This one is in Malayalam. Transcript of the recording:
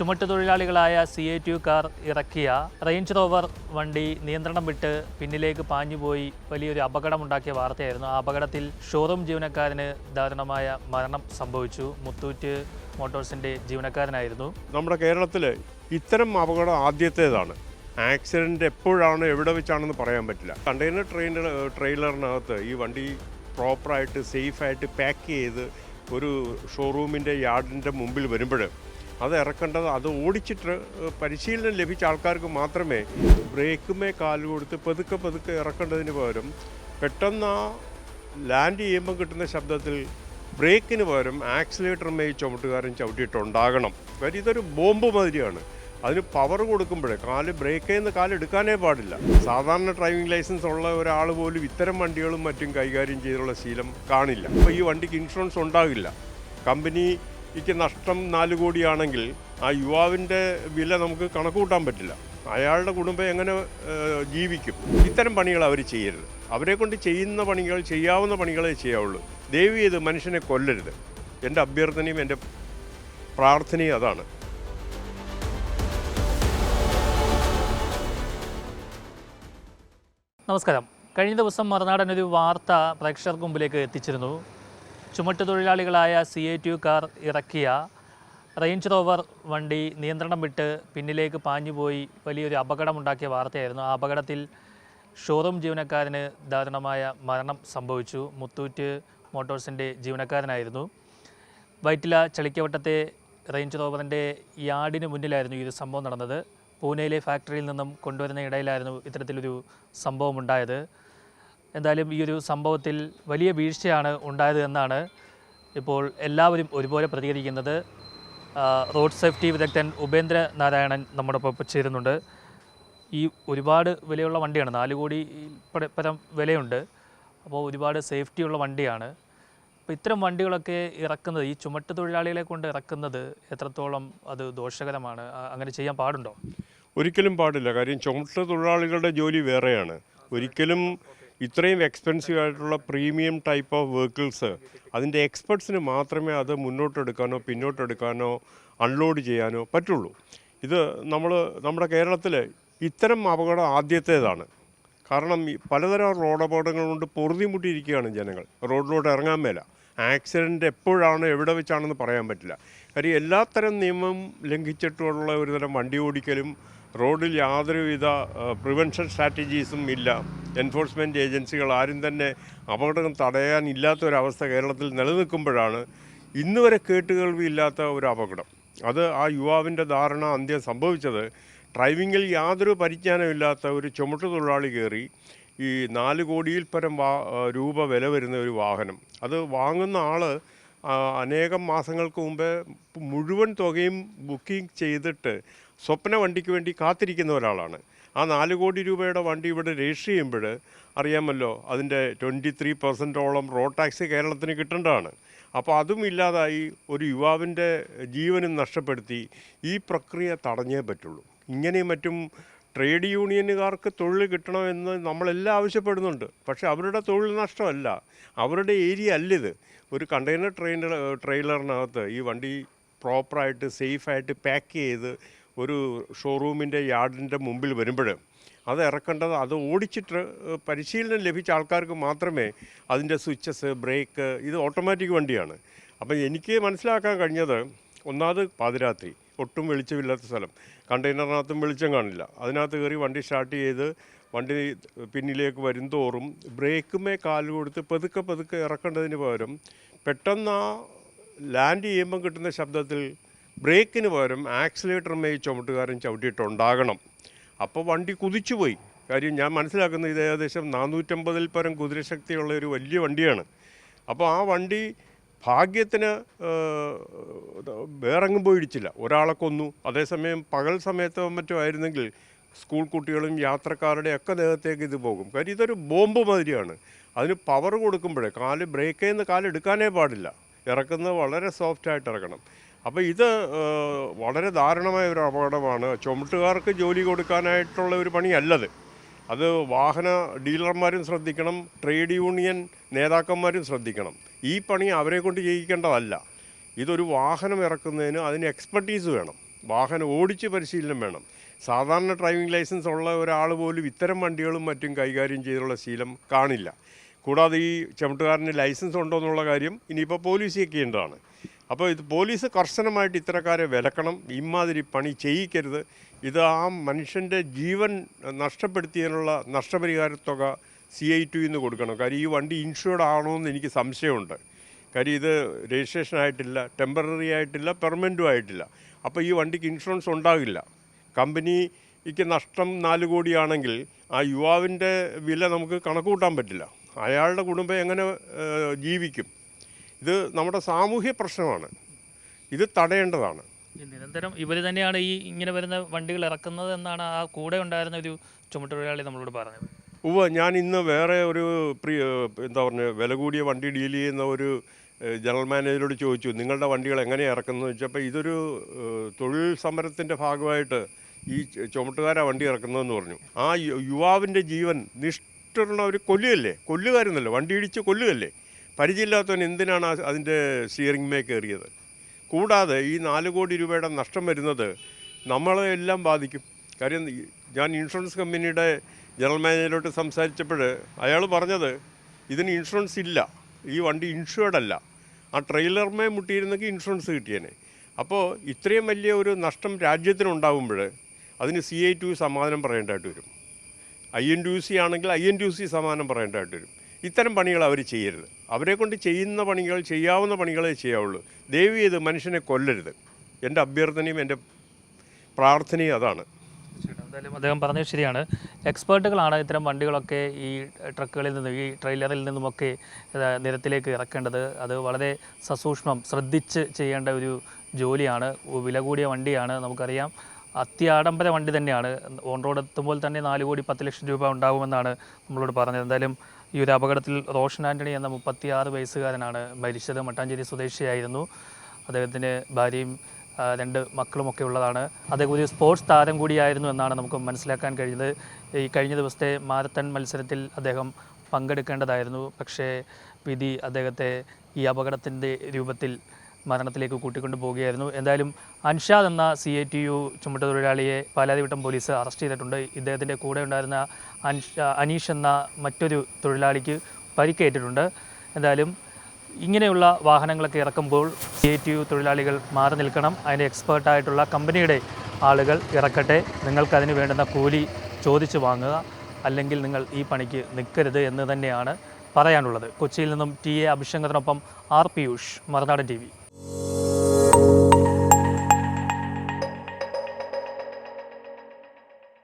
ചുമട്ടുതൊഴിലാളികളായ സി ടി കാർ ഇറക്കിയ റേഞ്ച് റോവർ വണ്ടി നിയന്ത്രണം വിട്ട് പിന്നിലേക്ക് പാഞ്ഞുപോയി വലിയൊരു അപകടമുണ്ടാക്കിയ വാർത്തയായിരുന്നു. ആ അപകടത്തിൽ ഷോറൂം ജീവനക്കാരന് ദാരുണമായ മരണം സംഭവിച്ചു. മുത്തൂറ്റ് മോട്ടോഴ്സിന്റെ ജീവനക്കാരനായിരുന്നു. നമ്മുടെ കേരളത്തിൽ ഇത്തരം അപകടം ആദ്യത്തേതാണ്. ആക്സിഡന്റ് എപ്പോഴാണ് എവിടെ വെച്ചാണെന്ന് പറയാൻ പറ്റില്ല. കണ്ടെയ്നർ ട്രെയിൻ ട്രെയിലറിനകത്ത് ഈ വണ്ടി പ്രോപ്പറായിട്ട് സേഫായിട്ട് പാക്ക് ചെയ്ത് ഒരു ഷോറൂമിന്റെ യാർഡിന്റെ മുമ്പിൽ വരുമ്പോൾ അത് ഇറക്കേണ്ടത് അത് ഓടിച്ചിട്ട് പരിശീലനം ലഭിച്ച ആൾക്കാർക്ക് മാത്രമേ ബ്രേക്കുമേ കാൽ കൊടുത്ത് പതുക്കെ പതുക്കെ ഇറക്കേണ്ടതിന് പകരം പെട്ടെന്ന് ലാൻഡ് ചെയ്യുമ്പോൾ കിട്ടുന്ന ശബ്ദത്തിൽ ബ്രേക്കിന് പകരം ആക്സിലേറ്ററുമേ ചുമട്ടുകാരൻ ചവിട്ടിയിട്ടുണ്ടാകണം. കാര്യം ഇതൊരു ബോംബ് മാതിരിയാണ്. അതിന് പവർ കൊടുക്കുമ്പോഴേ കാൽ ബ്രേക്കിൽ നിന്ന് കാലെടുക്കാനേ പാടില്ല. സാധാരണ ഡ്രൈവിംഗ് ലൈസൻസ് ഉള്ള ഒരാൾ പോലും ഇത്തരം വണ്ടികളും മറ്റും കൈകാര്യം ചെയ്തുള്ള ശീലം കാണില്ല. അപ്പോൾ ഈ വണ്ടിക്ക് ഇൻഷുറൻസ് ഉണ്ടാകില്ല. കമ്പനിക്ക് നഷ്ടം നാല് കോടിയാണെങ്കിൽ ആ യുവാവിന്റെ വില നമുക്ക് കണക്ക് കൂട്ടാൻ പറ്റില്ല. അയാളുടെ കുടുംബം എങ്ങനെ ജീവിക്കും? ഇത്തരം പണികൾ അവർ ചെയ്യരുത്. അവരെ കൊണ്ട് ചെയ്യുന്ന പണികൾ ചെയ്യാവുന്ന പണികളെ ചെയ്യാവുള്ളൂ. ദയവ് ചെയ്ത് മനുഷ്യനെ കൊല്ലരുത്. എന്റെ അഭ്യർത്ഥനയും എന്റെ പ്രാർത്ഥനയും അതാണ്. നമസ്കാരം. കഴിഞ്ഞ ദിവസം മറുനാടൻ ഒരു വാർത്ത പ്രേക്ഷകർക്ക് മുമ്പിലേക്ക് എത്തിച്ചിരുന്നു. ചുമട്ടുതൊഴിലാളികളായ സി എ കാർ ഇറക്കിയ റേഞ്ച് റോവർ വണ്ടി നിയന്ത്രണം വിട്ട് പിന്നിലേക്ക് പാഞ്ഞുപോയി വലിയൊരു അപകടമുണ്ടാക്കിയ വാർത്തയായിരുന്നു. ആ അപകടത്തിൽ ഷോറൂം ജീവനക്കാരന് ദാരുണമായ മരണം സംഭവിച്ചു. മുത്തൂറ്റ് മോട്ടോഴ്സിന്റെ ജീവനക്കാരനായിരുന്നു. വൈറ്റില ചളിക്കവട്ടത്തെ റേഞ്ച് റോവറിന്റെ യാർഡിന് മുന്നിലായിരുന്നു ഈ സംഭവം നടന്നത്. പൂനെയിലെ ഫാക്ടറിയിൽ നിന്നും കൊണ്ടുവരുന്ന ഇടയിലായിരുന്നു ഇത്തരത്തിലൊരു സംഭവം ഉണ്ടായത് എന്തായാലും ഈ ഒരു സംഭവത്തിൽ വലിയ വീഴ്ചയാണ് ഉണ്ടായത് എന്നാണ് ഇപ്പോൾ എല്ലാവരും ഒരുപോലെ പ്രതികരിക്കുന്നത്. റോഡ് സേഫ്റ്റി വിദഗ്ധൻ ഉപേന്ദ്ര നാരായണൻ നമ്മുടെ ഒപ്പം ചേരുന്നുണ്ട്. ഈ ഒരുപാട് വിലയുള്ള വണ്ടിയാണ് നാല് കോടി പര- വിലയുണ്ട്. അപ്പോൾ ഒരുപാട് സേഫ്റ്റിയുള്ള വണ്ടിയാണ്. അപ്പോൾ ഇത്തരം വണ്ടികളൊക്കെ ഇറക്കുന്നത് ഈ ചുമട്ട് തൊഴിലാളികളെ കൊണ്ട് ഇറക്കുന്നത് എത്രത്തോളം അത് ദോഷകരമാണ്? അങ്ങനെ ചെയ്യാൻ പാടുണ്ടോ? ഒരിക്കലും പാടില്ല. കാര്യം ചുമട്ട് തൊഴിലാളികളുടെ ജോലി വേറെയാണ്. ഒരിക്കലും ഇത്രയും എക്സ്പെൻസീവ് ആയിട്ടുള്ള പ്രീമിയം ടൈപ്പ് ഓഫ് വെഹിക്കിൾസ് അതിന്റെ എക്സ്പെർട്സിന് മാത്രമേ അത് മുന്നോട്ടെടുക്കാനോ പിന്നോട്ടെടുക്കാനോ അൺലോഡ് ചെയ്യാനോ പറ്റുള്ളൂ. ഇത് നമ്മൾ നമ്മുടെ കേരളത്തിൽ ഇത്തരം അപകടം ആദ്യത്തേതാണ്. കാരണം പലതരം റോഡ് അപകടങ്ങൾ കൊണ്ട് പൊറുതിമുട്ടിയിരിക്കുകയാണ് ജനങ്ങൾ. റോഡിലോട്ട് ഇറങ്ങാൻ മേല. ആക്സിഡന്റ് എപ്പോഴാണ് എവിടെ വെച്ചാണെന്ന് പറയാൻ പറ്റില്ല. കാര്യം എല്ലാത്തരം നിയമം ലംഘിച്ചിട്ടുള്ള ഒരുതരം വണ്ടി ഓടിക്കലും റോഡിൽ യാതൊരുവിധ പ്രിവെൻഷൻ സ്ട്രാറ്റജീസും ഇല്ല. എൻഫോഴ്സ്മെന്റ് ഏജൻസികൾ ആരും തന്നെ അപകടം തടയാനില്ലാത്ത ഒരവസ്ഥ കേരളത്തിൽ നിലനിൽക്കുമ്പോഴാണ് ഇന്ന് വരെ കേട്ടുകേൾവിയില്ലാത്ത ഒരു അപകടം. അത് ആ യുവാവിന്റെ ധാരണ അന്ത്യം സംഭവിച്ചത് ഡ്രൈവിങ്ങിൽ യാതൊരു പരിജ്ഞാനമില്ലാത്ത ഒരു ചുമട്ട് തൊഴിലാളി കയറി ഈ നാല് കോടിയിൽ പരം രൂപ വില വരുന്ന ഒരു വാഹനം. അത് വാങ്ങുന്ന ആൾ അനേകം മാസങ്ങൾക്ക് മുമ്പേ മുഴുവൻ തുകയും ബുക്കിംഗ് ചെയ്തിട്ട് സ്വപ്ന വണ്ടിക്ക് വേണ്ടി കാത്തിരിക്കുന്ന ഒരാളാണ്. ആ നാല് കോടി രൂപയുടെ വണ്ടി ഇവിടെ രജിസ്റ്റർ ചെയ്യുമ്പോൾ അറിയാമല്ലോ അതിന്റെ ട്വന്റി ത്രീ പെർസെന്റോളം റോഡ് ടാക്സ് കേരളത്തിന് കിട്ടേണ്ടതാണ്. അപ്പോൾ അതും ഇല്ലാതായി ഒരു യുവാവിന്റെ ജീവനും നഷ്ടപ്പെടുത്തി ഈ പ്രക്രിയ തടഞ്ഞേ പറ്റുള്ളൂ. ഇങ്ങനെയും മറ്റും ട്രേഡ് യൂണിയനുകാർക്ക് തൊഴിൽ കിട്ടണമെന്ന് നമ്മളെല്ലാം ആവശ്യപ്പെടുന്നുണ്ട്. പക്ഷെ അവരുടെ തൊഴിൽ നഷ്ടമല്ല. അവരുടെ ഏരിയ അല്ലിത് ഒരു കണ്ടെയ്നർ ട്രെയിൻ ട്രെയിലറിനകത്ത് ഈ വണ്ടി പ്രോപ്പറായിട്ട് സേഫായിട്ട് പാക്ക് ചെയ്ത് ഒരു ഷോറൂമിന്റെ യാർഡിന്റെ മുമ്പിൽ വരുമ്പോൾ അത് ഇറക്കേണ്ടത് അത് ഓടിച്ചിട്ട് പരിശീലനം ലഭിച്ച ആൾക്കാർക്ക് മാത്രമേ അതിന്റെ സ്വിച്ചസ് ബ്രേക്ക് ഇത് ഓട്ടോമാറ്റിക് വണ്ടിയാണ്. അപ്പം എനിക്ക് മനസ്സിലാക്കാൻ കഴിഞ്ഞത് ഒന്നാമത് പാതിരാത്രി. ഒട്ടും വെളിച്ചമില്ലാത്ത സ്ഥലം. കണ്ടെയ്നറിനകത്തും വെളിച്ചം കാണില്ല. അതിനകത്ത് കയറി വണ്ടി സ്റ്റാർട്ട് ചെയ്ത് വണ്ടി പിന്നിലേക്ക് വരുംതോറും ബ്രേക്കുമേ കാൽ കൊടുത്ത് പതുക്കെ പതുക്കെ ഇറക്കേണ്ടതിന് പകരം പെട്ടെന്ന് ആ ലാൻഡ് ചെയ്യുമ്പം കിട്ടുന്ന ശബ്ദത്തിൽ ബ്രേക്കിന് പകരം ആക്സിലേറ്ററുമായി ചുമട്ടുകാരൻ ചവിട്ടിയിട്ടുണ്ടാകണം. അപ്പോൾ വണ്ടി കുതിച്ചുപോയി. കാര്യം ഞാൻ മനസ്സിലാക്കുന്നത് ഇത് ഏകദേശം നാനൂറ്റമ്പതിൽ പരം കുതിരശക്തിയുള്ള ഒരു വലിയ വണ്ടിയാണ്. അപ്പോൾ ആ വണ്ടി ഭാഗ്യത്തിന് വേറെങ്ങും പോയി ഇടിച്ചില്ല. ഒരാളെ കൊന്നു. അതേസമയം പകൽ സമയത്തോ മറ്റോ ആയിരുന്നെങ്കിൽ സ്കൂൾ കുട്ടികളും യാത്രക്കാരുടെ ഒക്കെ ദേഹത്തേക്ക് ഇത് പോകും. കാര്യം ഇതൊരു ബോംബ് മാതിരിയാണ്. അതിന് പവർ കൊടുക്കുമ്പോഴേ കാൽ ബ്രേക്ക് ചെയ്യുന്ന കാൽ എടുക്കാനേ പാടില്ല. ഇറക്കുന്നത് വളരെ സോഫ്റ്റായിട്ട് ഇറക്കണം അപ്പോൾ ഇത് വളരെ ദാരുണമായ ഒരു അപകടമാണ്. ചുമട്ടുകാർക്ക് ജോലി കൊടുക്കാനായിട്ടുള്ള ഒരു പണിയല്ലത്. അത് വാഹന ഡീലർമാരും ശ്രദ്ധിക്കണം. ട്രേഡ് യൂണിയൻ നേതാക്കന്മാരും ശ്രദ്ധിക്കണം. ഈ പണി അവരെ കൊണ്ട് ചെയ്യിക്കേണ്ടതല്ല. ഇതൊരു വാഹനം ഇറക്കുന്നതിന് അതിന് എക്സ്പെർട്ടീസ് വേണം. വാഹനം ഓടിച്ച് പരിശീലനം വേണം. സാധാരണ ഡ്രൈവിംഗ് ലൈസൻസ് ഉള്ള ഒരാൾ പോലും ഇത്തരം വണ്ടികളും മറ്റും കൈകാര്യം ചെയ്തുള്ള ശീലം കാണില്ല. കൂടാതെ ഈ ചവിട്ടുകാരന് ലൈസൻസ് ഉണ്ടോ എന്നുള്ള കാര്യം ഇനിയിപ്പോൾ പോലീസ് ചെയ്യേണ്ടതാണ്. അപ്പോൾ ഇത് പോലീസ് കർശനമായിട്ട് ഇത്തരക്കാരെ വിലക്കണം. ഇമാതിരി പണി ചെയ്യിക്കരുത്. ഇത് ആ മനുഷ്യന്റെ ജീവൻ നഷ്ടപ്പെടുത്തിയതിനുള്ള നഷ്ടപരിഹാര തുക സി ഐ ടു എന്ന് കൊടുക്കണം. കാര്യം ഈ വണ്ടി ഇൻഷുർഡ് ആണോ എന്ന് എനിക്ക് സംശയമുണ്ട്. കാര്യം ഇത് രജിസ്ട്രേഷൻ ആയിട്ടില്ല ടെമ്പററി ആയിട്ടില്ല പെർമനന്റും ആയിട്ടില്ല. അപ്പോൾ ഈ വണ്ടിക്ക് ഇൻഷുറൻസ് ഉണ്ടാകില്ല കമ്പനിക്ക് നഷ്ടം നാല് കോടിയാണെങ്കിൽ ആ യുവാവിന്റെ വില നമുക്ക് കണക്ക് കൂട്ടാൻ പറ്റില്ല. അയാളുടെ കുടുംബം എങ്ങനെ ജീവിക്കും? ഇത് നമ്മുടെ സാമൂഹ്യ പ്രശ്നമാണ്. ഇത് തടയേണ്ടതാണ്. നിരന്തരം ഇവർ തന്നെയാണ് ഈ ഇങ്ങനെ വരുന്ന വണ്ടികൾ ഇറക്കുന്നത് എന്നാണ് ആ കൂടെ ഉണ്ടായിരുന്ന ഒരു ചുമട്ടുതൊഴിലാളി നമ്മളോട് പറഞ്ഞത്. ഉവ്വ് ഞാൻ ഇന്ന് വേറെ ഒരു പ്രി എന്താ പറഞ്ഞ വില കൂടിയ വണ്ടി ഡീൽ ചെയ്യുന്ന ഒരു ജനറൽ മാനേജരോട് ചോദിച്ചു നിങ്ങളുടെ വണ്ടികൾ എങ്ങനെയാണ് ഇറക്കുന്നത് വെച്ചപ്പോൾ ഇതൊരു തൊഴിൽ സമരത്തിന്റെ ഭാഗമായിട്ട് ഈ ചുമട്ടുകാരാണ് വണ്ടി ഇറക്കുന്നതെന്ന് പറഞ്ഞു. ആ യുവാവിന്റെ ജീവൻ നിഷ്ഠുള്ള ഒരു കൊല്ലുകല്ലേ കൊല്ലുകാരെന്നല്ലോ വണ്ടി ഇടിച്ച് കൊല്ലുകല്ലേ പരിചയമില്ലാത്തവൻ എന്തിനാണ് അതിന്റെ സ്റ്റിയറിംഗ് മേ കയറിയത്? കൂടാതെ ഈ നാല് കോടി രൂപയുടെ നഷ്ടം വരുന്നത് നമ്മളെ എല്ലാം ബാധിക്കും. കാര്യം ഞാൻ ഇൻഷുറൻസ് കമ്പനിയുടെ ജനറൽ മാനേജരോട്ട് സംസാരിച്ചപ്പോൾ അയാൾ പറഞ്ഞത് ഇതിന് ഇൻഷുറൻസ് ഇല്ല. ഈ വണ്ടി ഇൻഷുർഡ് അല്ല. ആ ട്രെയിലർമേ മുട്ടിയിരുന്നെങ്കിൽ ഇൻഷുറൻസ് കിട്ടിയേനെ. അപ്പോൾ ഇത്രയും വലിയ ഒരു നഷ്ടം രാജ്യത്തിനുണ്ടാകുമ്പോൾ അതിന് സി ഐ ടു സമാധാനം പറയേണ്ടതായിട്ട് വരും. I N T U C ആണെങ്കിൽ I N T U C സമാധാനം പറയേണ്ടതായിട്ട് വരും. ഇത്തരം പണികൾ അവർ ചെയ്യരുത്. അവരെ കൊണ്ട് ചെയ്യുന്ന പണികൾ ചെയ്യാവുന്ന പണികളെ ചെയ്യാവുള്ളൂ. ദയവ് ചെയ്ത് മനുഷ്യനെ കൊല്ലരുത്. എന്റെ അഭ്യർത്ഥനയും എന്റെ പ്രാർത്ഥനയും അതാണ്. എന്തായാലും അദ്ദേഹം പറഞ്ഞത് ശരിയാണ്. എക്സ്പേർട്ടുകളാണ് ഇത്തരം വണ്ടികളൊക്കെ ഈ ട്രക്കുകളിൽ നിന്നും ഈ ട്രെയിലറിൽ നിന്നുമൊക്കെ നിരത്തിലേക്ക് ഇറക്കേണ്ടത്. അത് വളരെ സസൂക്ഷ്മം ശ്രദ്ധിച്ച് ചെയ്യേണ്ട ഒരു ജോലിയാണ്. വില കൂടിയ വണ്ടിയാണ് നമുക്കറിയാം. അത്യാഡംബര വണ്ടി തന്നെയാണ്. ഓൺ റോഡ് എത്തുമ്പോൾ തന്നെ നാല് കോടി പത്ത് ലക്ഷം രൂപ ഉണ്ടാകുമെന്നാണ് നമ്മളോട് പറഞ്ഞത്. എന്തായാലും ഈ ഒരു അപകടത്തിൽ റോഷൻ ആന്റണി എന്ന മുപ്പത്തിയാറ് വയസ്സുകാരനാണ് മരിച്ചത്. മട്ടാഞ്ചേരി സ്വദേശിയായിരുന്നു. അദ്ദേഹത്തിന്റെ ഭാര്യയും രണ്ട് മക്കളുമൊക്കെ ഉള്ളതാണ്. അതേപോലെ സ്പോർട്സ് താരം കൂടിയായിരുന്നു എന്നാണ് നമുക്ക് മനസ്സിലാക്കാൻ കഴിഞ്ഞത് ഈ കഴിഞ്ഞ ദിവസത്തെ മാരത്തൺ മത്സരത്തിൽ അദ്ദേഹം പങ്കെടുക്കേണ്ടതായിരുന്നു. പക്ഷേ വിധി അദ്ദേഹത്തെ ഈ അപകടത്തിന്റെ രൂപത്തിൽ മരണത്തിലേക്ക് കൂട്ടിക്കൊണ്ടു പോവുകയായിരുന്നു. എന്തായാലും അൻഷാദ് എന്ന സി എ ടി യു ചുമട്ടുതൊഴിലാളിയെ പാലാതിവട്ടം പോലീസ് അറസ്റ്റ് ചെയ്തിട്ടുണ്ട്. ഇദ്ദേഹത്തിന്റെ കൂടെ ഉണ്ടായിരുന്ന അൻഷ അനീഷ് എന്ന മറ്റൊരു തൊഴിലാളിക്ക് പരിക്കേറ്റിട്ടുണ്ട്. എന്തായാലും ഇങ്ങനെയുള്ള വാഹനങ്ങളൊക്കെ ഇറക്കുമ്പോൾ ക്രിയേറ്റീവ് തൊഴിലാളികൾ മാറി നിൽക്കണം. അതിന്റെ എക്സ്പേർട്ടായിട്ടുള്ള കമ്പനിയുടെ ആളുകൾ ഇറക്കട്ടെ. നിങ്ങൾക്കതിന് വേണ്ടുന്ന കൂലി ചോദിച്ചു വാങ്ങുക. അല്ലെങ്കിൽ നിങ്ങൾ ഈ പണിക്ക് നിൽക്കരുത് എന്ന് തന്നെയാണ് പറയാനുള്ളത്. കൊച്ചിയിൽ നിന്നും ടി എ അഭിഷേകത്തിനൊപ്പം ആർ പിയൂഷ് മറുനാടൻ ടി